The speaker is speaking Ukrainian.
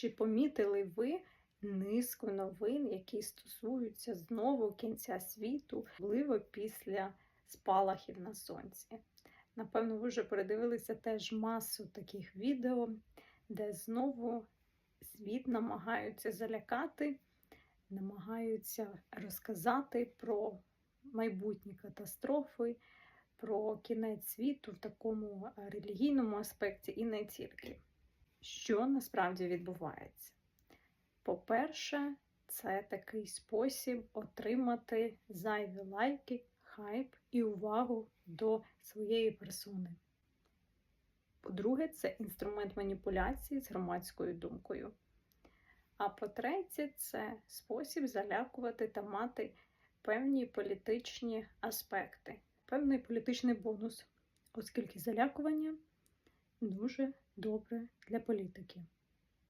Чи помітили ви низку новин, які стосуються знову кінця світу, можливо, після спалахів на сонці? Напевно, ви вже передивилися теж масу таких відео, де знову світ намагаються залякати, намагаються розказати про майбутні катастрофи, про кінець світу в такому релігійному аспекті і не тільки. Що насправді відбувається? По-перше, це такий спосіб отримати зайві лайки, хайп і увагу до своєї персони. По-друге, це інструмент маніпуляції з громадською думкою. А по-третє, це спосіб залякувати та мати певні політичні аспекти, певний політичний бонус, оскільки залякування дуже добре для політики.